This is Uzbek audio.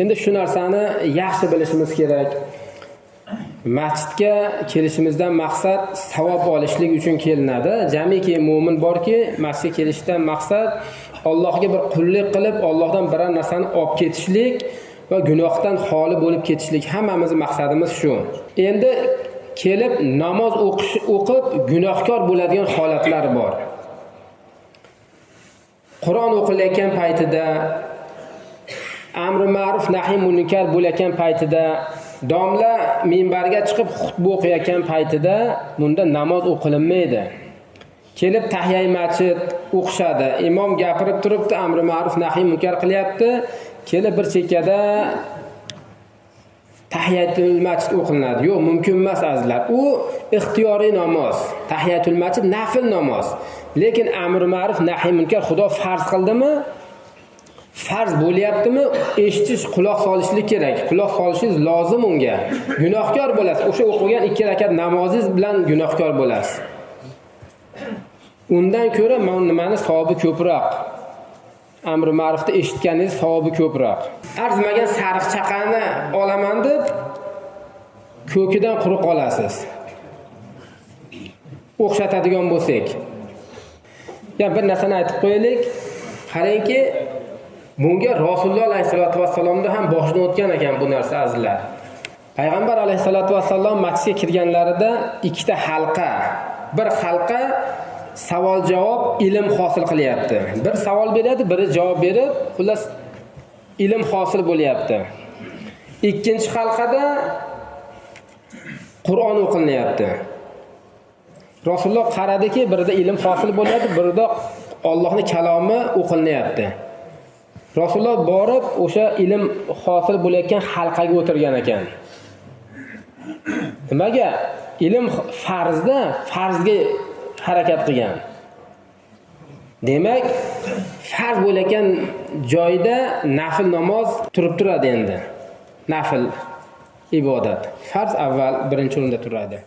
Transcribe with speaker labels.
Speaker 1: endi shu narsani yaxshi bilishimiz kerak. Masjidga kelishimizdan maqsad savob olishlik uchun kelinadi. Jamiki mo'min borki masjidga kelishdan maqsad allohga bir qullik qilib allohdan biror narsani olib ketishlik va gunohdan xoli bo'lib ketishlik. Hammamizni maqsadimiz shu. Endi kelib namoz o'qish o'qib gunohkor bo'ladigan holatlar bor. Qur'on o'qilayotgan paytida amri ma'ruf nahiy munkar bo'layotgan paytida. Domla minbarga chiqib xutba o'qiyotgan paytida bunda namoz o'qilinmaydi. Kelib tahyay masjid o'qishadi. Imom gapirib turibdi amri ma'ruf nahiy munkar qilyapti. Kelib bir chekkada tahiyatul masjid o'qilinadi. Yo'q mumkin emas azizlar. U ixtiyoriy namoz. Tahiyatul masjid nafl namoz. Lekin amri ma'ruf nahiy munkar xudo farz qildimi? Farz bo'lyaptimi? Eshitish quloq solishlik kerak. Quloq solishingiz lozim unga. Gunohkor bo'lasiz. O'sha o'qigan ikki rakat namozingiz bilan gunohkor bo'lasiz. Undan ko'ra mana nimani savobi ko'proq? Amri ma'rufni eshitganingiz savobi ko'proq. Arzimagan sariq chaqani olaman deb ko'kidan quruq olasiz. O'xshatadigan bo'lsak. Ya bir narsani aytib qo'yaylik. Qarangki bunga rasululloh alayhissalotu vassalomni ham boshidan o'tgan ekan bu narsa azizlar. Payg'ambar alayhissalotu vassalom masjidga kirganlarida ikkita halqa bir halqa savol javob ilm hosil qilyapti. Bir savol beradi biri javob berib xullas ilm hosil bo'lyapti. Ikkinchi halqada qur'on o'qilinyapti. Rasululloh qaradiki birida ilm hosil bo'lyapti birida ollohni kalomi o'qilinyapti. Rasululloh borib o'sha ilm hosil bo'layotgan halqaga o'tirgan ekan. Nimaga? Ilm farzda farzga harakat qilgan. Demak farz bo'layotgan joyda nafl namoz turib turadi endi. Nafl ibodat. Farz avval birinchi o'rinda turadi.